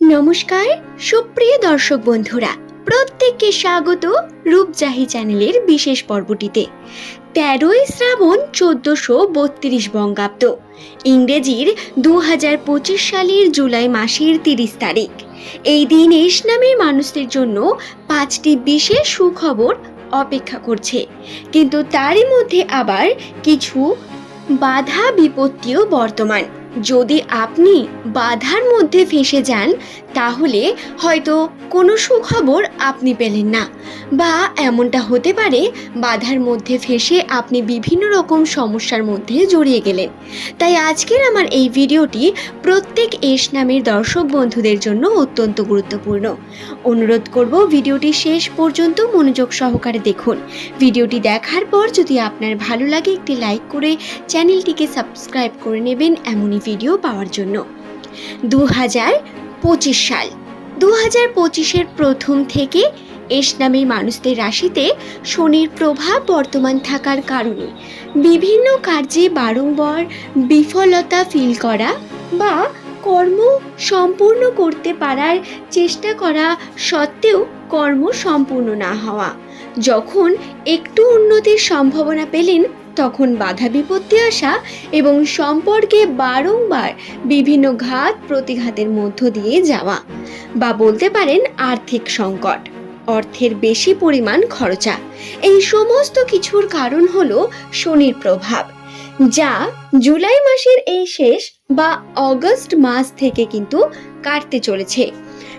নমস্কার, সুপ্রিয় দর্শক বন্ধুরা, প্রত্যেককে স্বাগত রূপজাহি চ্যানেলের বিশেষ পর্বটিতে। তেরোই শ্রাবণ চোদ্দশো বত্রিশ বঙ্গাব্দ, ইংরেজির দু হাজার পঁচিশ সালের জুলাই মাসের তিরিশ তারিখ। এই দিন এস নামের মানুষদের জন্য পাঁচটি বিশেষ সুখবর অপেক্ষা করছে। কিন্তু তারই মধ্যে আবার কিছু বাধা বিপত্তিও বর্তমান। যদি আপনি বাধার মধ্যে ফেসে যান, তাহলে হয়তো কোনো সুখবর আপনি পেলেন না। বা এমনটা হতে পারে, বাধার মধ্যে ফেসে আপনি বিভিন্ন রকম সমস্যার মধ্যে জড়িয়ে গেলেন। তাই আজকের আমার এই ভিডিওটি প্রত্যেক এস নামের দর্শক বন্ধুদের জন্য অত্যন্ত গুরুত্বপূর্ণ। অনুরোধ করব ভিডিওটি শেষ পর্যন্ত মনোযোগ সহকারে দেখুন। ভিডিওটি দেখার পর যদি আপনার ভালো লাগে একটি লাইক করে চ্যানেলটিকে সাবস্ক্রাইব করে নেবেন, এমনই ভিডিও পাওয়ার জন্য। দু হাজার পঁচিশ সাল। দু হাজার পঁচিশের প্রথম থেকে এস নামের মানুষদের রাশিতে শনির প্রভাব বর্তমান থাকার কারণে বিভিন্ন কার্যে বারংবার বিফলতা ফিল করা বা কর্ম সম্পূর্ণ করতে পারার চেষ্টা করা সত্ত্বেও কর্ম সম্পূর্ণ না হওয়া। যখন একটু উন্নতির সম্ভাবনা পেলেন তখন বাধা বিপত্তি আসা এবং সম্পর্কে বারংবার বিভিন্ন ঘাত প্রতিঘাতের মধ্য দিয়ে যাওয়া বা বলতে পারেন আর্থিক সংকট, অর্থের বেশি পরিমাণ খরচা। এই সমস্ত কিছুর কারণ হলো শনির প্রভাব, যা জুলাই মাসের এই শেষ বা অগস্ট মাস থেকে কিন্তু কাটতে চলেছে।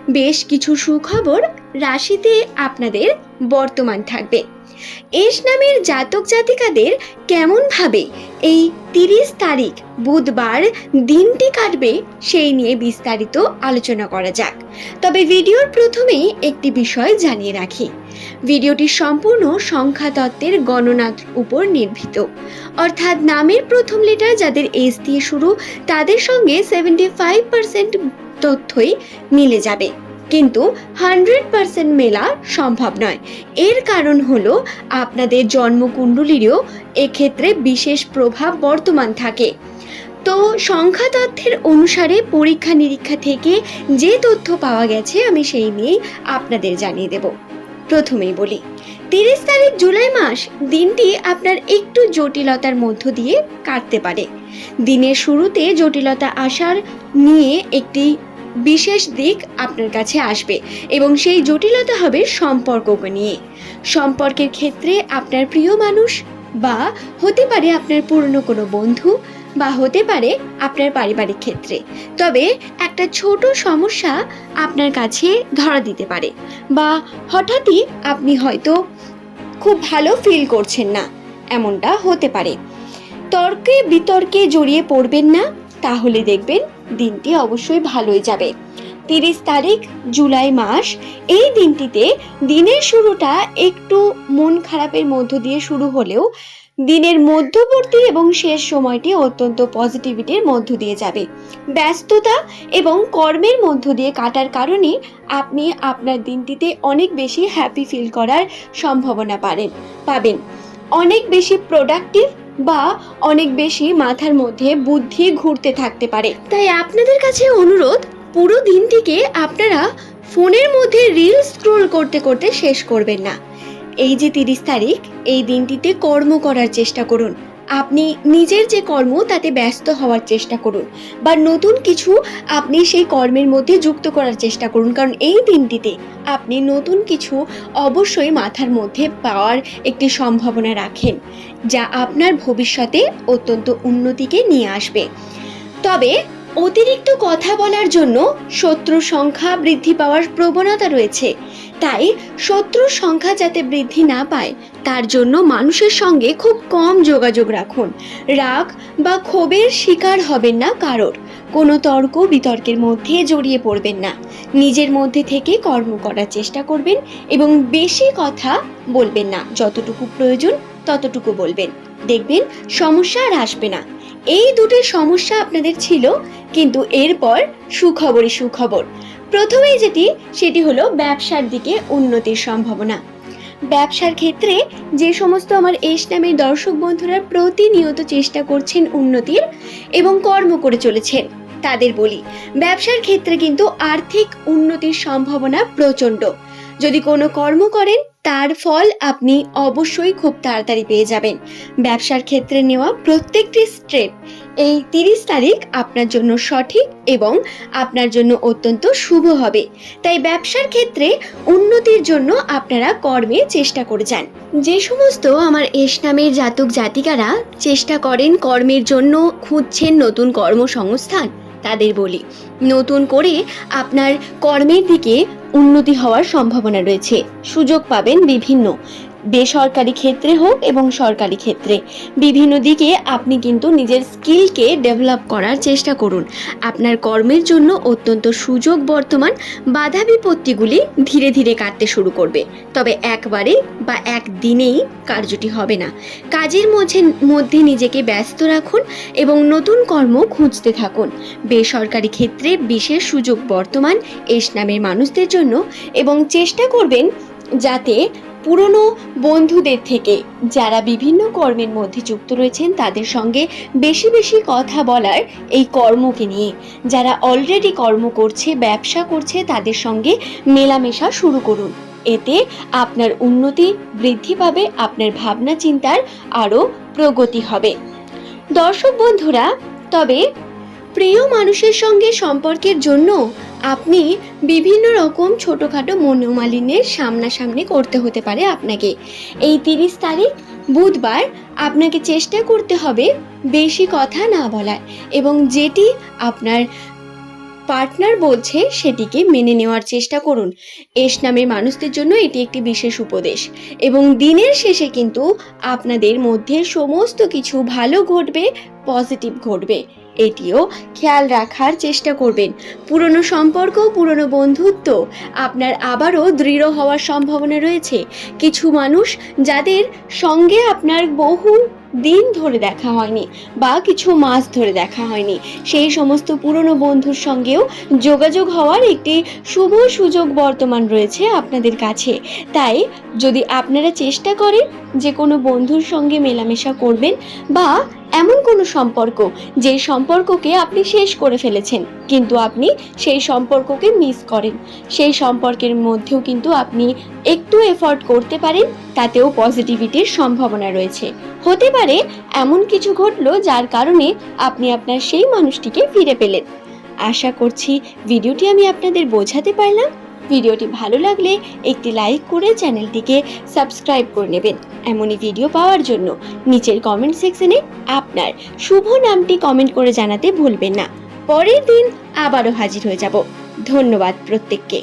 বেশ কিছু সুখবর রাশিতে আপনাদের বর্তমান থাকবে। এস নামের জাতক জাতিকাদের কেমনভাবে এই তিরিশ তারিখ, বুধবার দিনটি কাটবে সেই নিয়ে বিস্তারিত আলোচনা করা যাক। তবে ভিডিওর প্রথমেই একটি বিষয় জানিয়ে রাখি। ভিডিওটি সম্পূর্ণ সংখ্যা তত্ত্বের গণনার উপর নির্ভীত। অর্থাৎ নামের প্রথম লেটার যাদের এস দিয়ে শুরু, তাদের সঙ্গে সেভেন্টি ফাইভ পার্সেন্ট তথ্যই মিলে যাবে। কিন্তু হান্ড্রেড পার্সেন্ট মেলা সম্ভব নয়। এর কারণ হলো আপনাদের জন্মকুণ্ডলীরও এক্ষেত্রে বিশেষ প্রভাব বর্তমান থাকে। তো সংখ্যা তথ্যের অনুসারে পরীক্ষা নিরীক্ষা থেকে যে তথ্য পাওয়া গেছে আমি সেই নিয়েই আপনাদের জানিয়ে দেব। প্রথমেই বলি, তিরিশ তারিখ জুলাই মাস দিনটি আপনার একটু জটিলতার মধ্য দিয়ে কাটতে পারে। দিনের শুরুতে জটিলতা আসার নিয়ে একটি বিশেষ দিক আপনার কাছে আসবে এবং সেই জটিলতা হবে সম্পর্ককে নিয়ে। সম্পর্কের ক্ষেত্রে আপনার প্রিয় মানুষ বা হতে পারে আপনার পুরনো কোনো বন্ধু বা হতে পারে আপনার পারিবারিক ক্ষেত্রে। তবে একটা ছোট সমস্যা আপনার কাছে ধরা দিতে পারে বা হঠাৎই আপনি হয়তো খুব ভালো ফিল করছেন না, এমনটা হতে পারে। তর্কে বিতর্কে জড়িয়ে পড়বেন না তাহলে দেখবেন দিনটি অবশ্যই ভালোই যাবে। তিরিশ তারিখ, জুলাই মাস। এই দিনটিতে দিনের শুরুটা একটু মন খারাপের মধ্য দিয়ে শুরু হলেও দিনের মধ্যবর্তী এবং শেষ সময়টি অত্যন্ত পজিটিভিটির মধ্য দিয়ে যাবে। ব্যস্ততা এবং কর্মের মধ্য দিয়ে কাটার কারণে আপনি আপনার দিনটিতে অনেক বেশি হ্যাপি ফিল করার সম্ভাবনা পারেন পাবেন। অনেক বেশি প্রোডাক্টিভ বা অনেক বেশি মাথার মধ্যে বুদ্ধি ঘুরতে থাকতে পারে। তাই আপনাদের কাছে অনুরোধ, পুরো দিনটিকে আপনারা ফোনের মধ্যে রিল স্ক্রোল করতে করতে শেষ করবেন না। এই যে তিরিশ তারিখ, এই দিনটিতে কর্ম করার চেষ্টা করুন। আপনি নিজের যে কর্ম, তাতে ব্যস্ত হওয়ার চেষ্টা করুন। বা নতুন কিছু আপনি সেই কর্মের মধ্যে যুক্ত করার চেষ্টা করুন। কারণ এই দিনটিতে আপনি নতুন কিছু অবশ্যই মাথার মধ্যে পাওয়ার একটি সম্ভাবনা রাখেন, যা আপনার ভবিষ্যতে অত্যন্ত উন্নতিকে নিয়ে আসবে। তবে অতিরিক্ত কথা বলার জন্য শত্রুর সংখ্যা বৃদ্ধি পাওয়ার প্রবণতা রয়েছে। তাই শত্রুর সংখ্যা যাতে বৃদ্ধি না পায়, তার জন্য মানুষের সঙ্গে খুব কম যোগাযোগ রাখুন। রাগ বা ক্ষোভের শিকার হবেন না কারোর। কোনো তর্ক বিতর্কের মধ্যে জড়িয়ে পড়বেন না। নিজের মধ্যে থেকে কর্ম করার চেষ্টা করবেন এবং বেশি কথা বলবেন না। যতটুকু প্রয়োজন ততটুকু বলবেন। দেখবেন সমস্যা আর আসবে না। এই দুটি সমস্যা আপনাদের ছিল, কিন্তু এরপর সুখবরই সুখবর। প্রথমেই যেটি, সেটি হলো ব্যবসার দিকে উন্নতির সম্ভাবনা। ব্যবসার ক্ষেত্রে যে সমস্ত আমার এস নামের দর্শক বন্ধুরা প্রতিনিয়ত চেষ্টা করছেন উন্নতির এবং কর্ম করে চলেছেন, তাদের বলি, ব্যবসার ক্ষেত্রে কিন্তু আর্থিক উন্নতির সম্ভাবনা প্রচণ্ড। যদি কোনো কর্ম করেন, তার ফল আপনি অবশ্যই খুব তাড়াতাড়ি পেয়ে যাবেন। ব্যবসার ক্ষেত্রে নেওয়া প্রত্যেকটি স্টেপ এই তিরিশ তারিখ আপনার জন্য সঠিক এবং আপনার জন্য অত্যন্ত শুভ হবে। তাই ব্যবসার ক্ষেত্রে উন্নতির জন্য আপনারা কর্মে চেষ্টা করে যান। যে সমস্ত আমার এস নামের জাতক জাতিকারা চেষ্টা করেন কর্মের জন্য খুঁজছেন নতুন কর্মসংস্থান, তাদের বলি। নতুন করে আপনার কর্মের দিকে উন্নতি হওয়ার সম্ভাবনা রয়েছে। সুযোগ পাবেন বিভিন্ন বেসরকারি ক্ষেত্রে হোক এবং সরকারি ক্ষেত্রে। বিভিন্ন দিকে আপনি কিন্তু নিজের স্কিলকে ডেভেলপ করার চেষ্টা করুন। আপনার কর্মের জন্য অত্যন্ত সুযোগ বর্তমান বাধা বিপত্তিগুলি ধীরে ধীরে কাটতে শুরু করবে। তবে একবারে বা একদিনেই কার্যটি হবে না। কাজের মধ্যে মধ্যে নিজেকে ব্যস্ত রাখুন এবং নতুন কর্ম খুঁজতে থাকুন। বেসরকারি ক্ষেত্রে বিশেষ সুযোগ বর্তমান এস নামের মানুষদের জন্য এবং চেষ্টা করবেন যাতে পুরনো বন্ধুদের থেকে। যারা বিভিন্ন কর্মের মধ্যে যুক্ত রয়েছেন, তাদের সঙ্গে বেশি বেশি কথা বলার এই কর্মকে নিয়ে। যারা অলরেডি কর্ম করছে, ব্যবসা করছে, তাদের সঙ্গে মেলামেশা শুরু করুন। এতে আপনার উন্নতি বৃদ্ধি পাবে, আপনার ভাবনা চিন্তার আরও প্রগতি হবে। দর্শক বন্ধুরা, তবে প্রিয় মানুষের সঙ্গে সম্পর্কের জন্য আপনি বিভিন্ন রকম ছোটোখাটো মনোমালিন্যের সামনাসামনি করতে হতে পারে আপনাকে। এই তিরিশ তারিখ, বুধবার আপনাকে চেষ্টা করতে হবে বেশি কথা না বলার এবং যেটি আপনার পার্টনার বলছে সেটিকে মেনে নেওয়ার চেষ্টা করুন। এস নামের মানুষদের জন্য এটি একটি বিশেষ উপদেশ এবং দিনের শেষে কিন্তু আপনাদের মধ্যে সমস্ত কিছু ভালো ঘটবে, পজিটিভ ঘটবে। এটিও খেয়াল রাখার চেষ্টা করবেন। পুরনো সম্পর্ক, পুরনো বন্ধুত্ব আপনার আবারও দৃঢ় হওয়ার সম্ভাবনা রয়েছে। কিছু মানুষ যাদের সঙ্গে আপনার বহু দিন ধরে দেখা হয়নি বা কিছু মাস ধরে দেখা হয়নি, সেই সমস্ত পুরনো বন্ধুর সঙ্গেও যোগাযোগ হওয়ার একটি শুভ সুযোগ বর্তমান রয়েছে আপনাদের কাছে। তাই যদি আপনারা চেষ্টা করেন যে কোনো বন্ধুর সঙ্গে মেলামেশা করবেন বা এমন কোনো সম্পর্ক যে সম্পর্ককে আপনি শেষ করে ফেলেছেন। কিন্তু আপনি সেই সম্পর্ককে মিস করেন। সেই সম্পর্কের মধ্যেও কিন্তু আপনি একটু এফোর্ট করতে পারেন, তাতেও পজিটিভিটির সম্ভাবনা রয়েছে। হতে পারে এমন কিছু ঘটলো যার কারণে আপনি আপনার সেই মানুষটিকে ফিরে পেলেন। আশা করছি ভিডিওটি আমি আপনাদের বোঝাতে পারলাম। ভিডিওটি ভালো লাগলে একটি লাইক করে চ্যানেলটিকে সাবস্ক্রাইব করে নেবেন। এমনই ভিডিও পাওয়ার জন্য নিচের কমেন্ট সেকশনে আপনার শুভ নামটি কমেন্ট করে জানাতে ভুলবেন না। পরের দিন আবারও হাজির হয়ে যাব। ধন্যবাদ প্রত্যেককে।